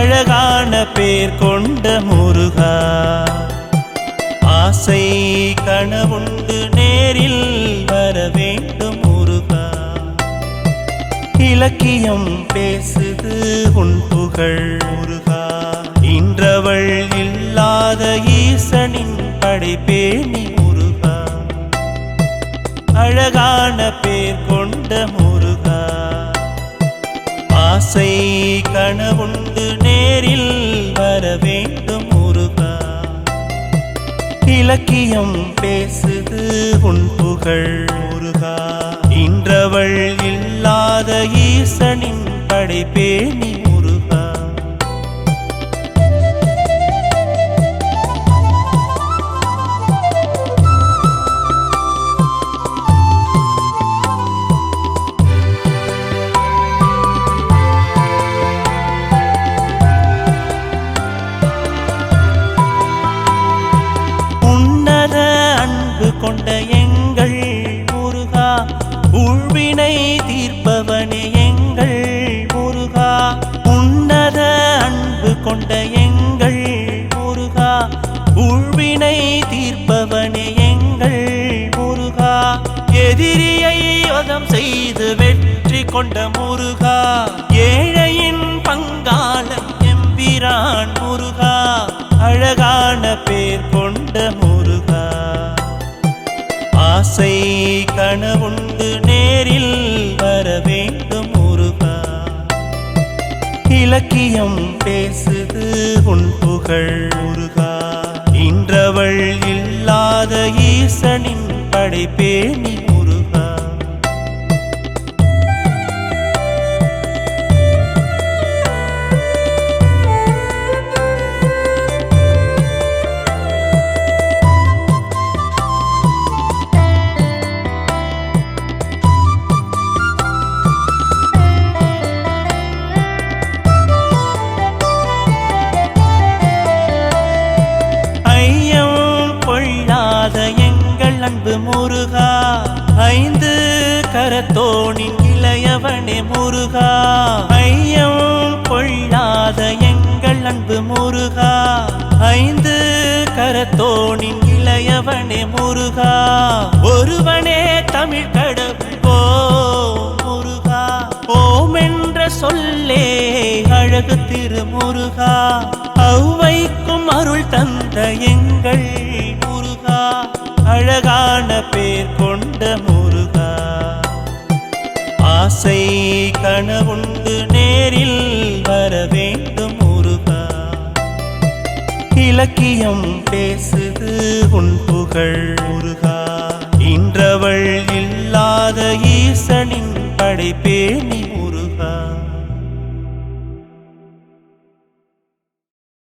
அழகான பேர் கொண்ட முருகா. ஆசை கனவுண்டு நேரில் வர வேண்டும் முருகா. இலக்கியம் பேசுது உன் புகழ் முருகா. இன்றவள் இல்லாத ஈசனின் படைப்பேணி முருகா. அழகான பேர் கொண்ட முருகா. ஆசை கனவுண்டு நேரில் வர வேண்டும் முருகா. இலக்கியம் பேசுது உன் புகழ் முருகா. இன்றவள் இல்லாத ஈசனின் படைப்பேணி உள்வினை தீர்ப்பவனே எங்கள் முருகா. உன்னத அன்பு கொண்ட எங்கள் முருகா. உள்வினை தீர்ப்பவனே எங்கள் முருகா. எதிரியை வதம் செய்து வெற்றி கொண்ட முருகா. ஏழையின் பங்காளன் எம்பிரான் முருகா. அழகான பேர் கொண்ட முருகா. ஆசை கனவுண்டு நேரில் வர வேண்டும் முருகா. இலக்கியம் பேசுது உன் புகழ் முருகா. இன்றவள் இல்லாத ஈசனின் படைப்பேணி முருகா ஐந்து கரத்தோனின் இளையவனே முருகா. ஐயம் கொள்ளாத எங்கள் அன்பு முருகா. ஐந்து கரத்தோனின் இளையவனே முருகா. ஒருவனே தமிழ் கடவுள் ஓ முருகா. ஓம் என்ற சொல்லே அழகு திரு முருகா. கனவுண்டு நேரில் வர வேண்டும் முருகா. இலக்கியம் பேசுது உன் புகழ் முருகா. இன்றவள் இல்லாத ஈசனின் படைப்பேணி